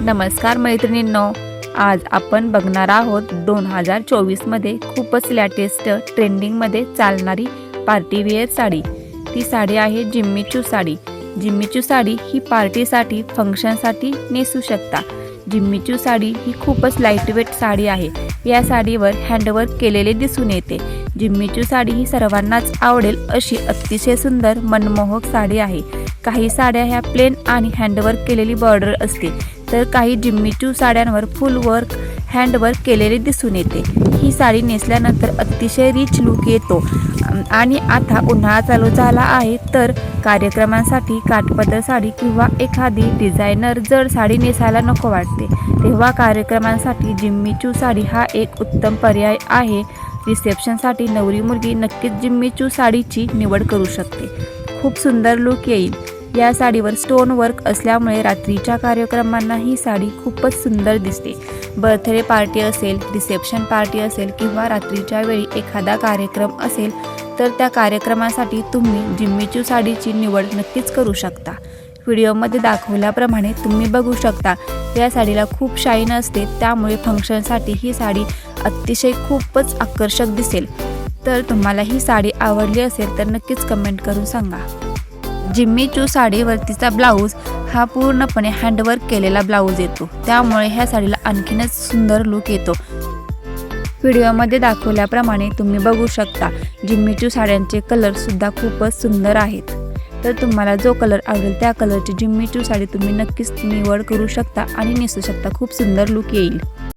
नमस्कार मैत्रिणींनो आज आपण बघणार आहोत दोन हजार चोवीसमध्ये खूपच लॅटेस्ट ट्रेंडिंगमध्ये चालणारी पार्टीवेअर साडी. ती साडी आहे जिम्मीचू साडी. जिम्मीचू साडी ही पार्टीसाठी फंक्शनसाठी नेसू शकता. जिम्मीचू साडी ही खूपच लाईटवेट साडी आहे. या साडीवर हँडवर्क केलेले दिसून येते. जिम्मीचू साडी ही सर्वांनाच आवडेल अशी अतिशय सुंदर मनमोहक साडी आहे. काही साड्या ह्या प्लेन आणि हँडवर्क केलेली बॉर्डर असते तर काही जिम्मीचू साड्यांवर फुल वर्क हँडवर्क केलेले दिसून येते. ही साडी नेसल्यानंतर अतिशय रिच लुक येतो. आणि आता उन्हाळा चालू झाला आहे तर कार्यक्रमांसाठी काठपदर साडी किंवा एखादी डिझायनर जड साडी नेसायला नको वाटते. तेव्हा कार्यक्रमांसाठी जिम्मीचू साडी हा एक उत्तम पर्याय आहे. रिसेप्शनसाठी नवरी मुलगी नक्कीच जिम्मीचू साडीची निवड करू शकते. खूप सुंदर लुक येईल. या साडीवर स्टोन वर्क असल्यामुळे रात्रीच्या कार्यक्रमांना ही साडी खूपच सुंदर दिसते. बर्थडे पार्टी असेल रिसेप्शन पार्टी असेल किंवा रात्रीच्या वेळी एखादा कार्यक्रम असेल तर त्या कार्यक्रमासाठी तुम्ही जिम्मीचू साडीची निवड नक्कीच करू शकता. व्हिडिओमध्ये दाखवल्याप्रमाणे तुम्ही बघू शकता या साडीला खूप शाईन असते त्यामुळे फंक्शनसाठी ही साडी अतिशय खूपच आकर्षक दिसेल. तर तुम्हाला ही साडी आवडली असेल तर नक्कीच कमेंट करून सांगा. जिम्मी चू साडीवरतीचा ब्लाऊज हा पूर्णपणे हँडवर्क केलेला ब्लाऊज येतो. त्यामुळे ह्या साडीला आणखीनच सुंदर लुक येतो. व्हिडिओमध्ये दाखवल्याप्रमाणे तुम्ही बघू शकता जिम्मीचू साड्यांचे कलरसुद्धा खूपच सुंदर आहेत. तर तुम्हाला जो कलर आवडेल त्या कलरची जिम्मीचू साडी तुम्ही नक्कीच निवड करू शकता आणि नेसू शकता. खूप सुंदर लुक येईल.